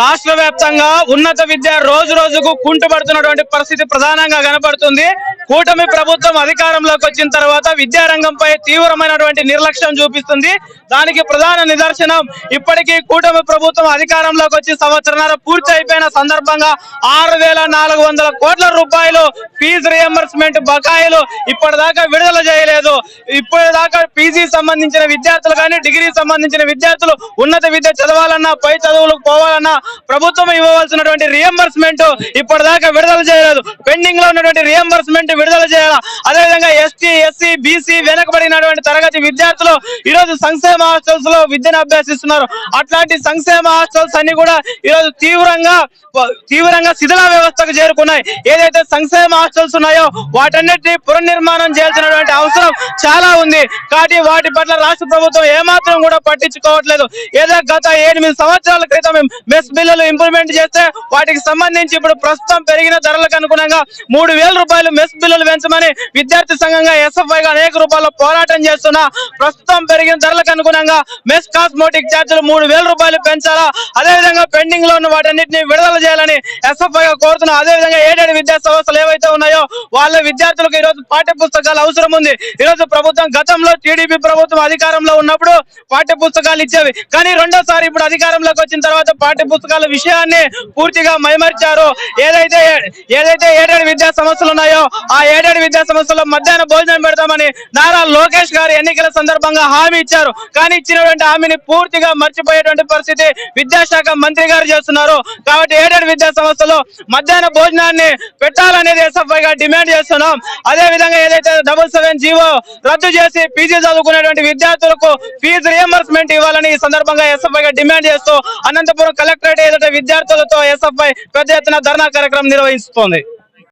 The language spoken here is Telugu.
రాష్ట్ర వ్యాప్తంగా ఉన్నత విద్య రోజు రోజుకు కుంటుపడుతున్నటువంటి పరిస్థితి ప్రధానంగా కనపడుతుంది. కూటమి ప్రభుత్వం అధికారంలోకి వచ్చిన తర్వాత విద్యారంగంపై తీవ్రమైనటువంటి నిర్లక్ష్యం చూపిస్తుంది. దానికి ప్రధాన నిదర్శనం ఇప్పటికీ కూటమి ప్రభుత్వం అధికారంలోకి వచ్చి సంవత్సరాల పూర్తి అయిపోయిన సందర్భంగా ఆరు వేల నాలుగు వందల కోట్ల రూపాయలు ఫీజు రియంబర్స్మెంట్ బకాయిలు ఇప్పటిదాకా విడుదల చేయలేదు. ఇప్పటిదాకా పీజీ సంబంధించిన విద్యార్థులు కానీ డిగ్రీ సంబంధించిన విద్యార్థులు ఉన్నత విద్య చదవాలన్న పై చదువులకు పోవాలన్నా ప్రభుత్వం ఇవ్వవలసినటువంటి రియంబర్స్మెంట్ ఇప్పటిదాకా విడుదల చేయలేదు. పెండింగ్లో ఉన్నటువంటి రియంబర్స్మెంట్ విడుదల చేయాలా. అదేవిధంగా ఎస్టీ ఎస్సీ బీసీ వెనకబడినటువంటి తరగతి విద్యార్థులు ఈ రోజు సంక్షేమ హాస్టల్స్లో విద్యను అభ్యసిస్తున్నారు. అట్లాంటి సంక్షేమ హాస్టల్స్ అన్ని కూడా ఈ రోజు తీవ్రంగా తీవ్రంగా శిథిల వ్యవస్థకు చేరుకున్నాయి. ఏదైతే సంక్షేమ హాస్టల్స్ ఉన్నాయో వాటన్నిటిని పునర్నిర్మాణం చేయాల్సినటువంటి అవసరం చాలా ఉంది. కాబట్టి వాటి పట్ల రాష్ట్ర ప్రభుత్వం ఏమాత్రం కూడా పట్టించుకోవట్లేదు. ఏదో గత ఎనిమిది సంవత్సరాల క్రితం మెస్ బిల్లులు ఇంప్లిమెంట్ చేస్తే వాటికి సంబంధించి ఇప్పుడు ప్రస్తుతం పెరిగిన ధరలకు అనుగుణంగా మూడు వేల రూపాయలు మెస్ బిల్లులు పెంచమని విద్యార్థి సంఘంగా ఎస్ఎఫ్ఐ గా అనేక రూపాయల పోరాటం చేస్తున్నా. ప్రస్తుతం పెరిగిన ధరలకు అనుగుణంగా మెస్ కాస్మోటిక్ ఛార్జీలు మూడు వేల రూపాయలు పెంచాలా? అదేవిధంగా పెండింగ్లో ఉన్న వాటన్నిటిని విడుదల చేయాలని ఎస్ఎఫ్ఐ గా కోరుతున్నా. అదేవిధంగా ఏడేడు విద్యా సంస్థలు ఏవైతే ఉన్నాయో వాళ్ళ విద్యార్థులకు ఈ రోజు పాఠ్య పుస్తకాలు అవసరం ఉంది. ఈ రోజు ప్రభుత్వం గతంలో టీడీపీ ప్రభుత్వం అధికారంలో ఉన్నప్పుడు పాఠ్య పుస్తకాలు ఇచ్చేవి. కానీ రెండోసారి ఇప్పుడు అధికారంలోకి వచ్చిన తర్వాత పాఠ్య పుస్తకాల విషయాన్ని పూర్తిగా మైమర్చారు. ఏదైతే ఏదైతే ఏడేడు విద్యా సంస్థలు ఉన్నాయో ఆ ఏడేడు విద్యా సంస్థల్లో మధ్యాహ్న భోజనం పెడతామని నారా లోకేష్ గారు ఎన్నికల సందర్భంగా హామీ ఇచ్చారు. కానీ ఇచ్చినటువంటి హామీని పూర్తిగా మర్చిపోయేటువంటి పరిస్థితి విద్యాశాఖ మంత్రి గారు చేస్తున్నారు. కాబట్టి ఏడేడు విద్యా సంస్థలు మధ్యాహ్న భోజనాన్ని పెట్టాలనేది ఎస్ఎఫ్ఐ గా డిమాండ్ చేస్తున్నాం. అదే విధంగా ఏదైతే డబుల్ సెవెన్ జీవో రద్దు చేసి పీజీ చదువుకునేటువంటి విద్యార్థులకు ఫీజు రియంబర్స్మెంట్ ఇవ్వాలని ఈ సందర్భంగా ఎస్ఎఫ్ఐ గా డిమాండ్ చేస్తూ అనంతపురం కలెక్టరేట్ ఎదుట విద్యార్థులతో ఎస్ఎఫ్ఐ పెద్ద ఎత్తున ధర్నా కార్యక్రమం నిర్వహిస్తోంది.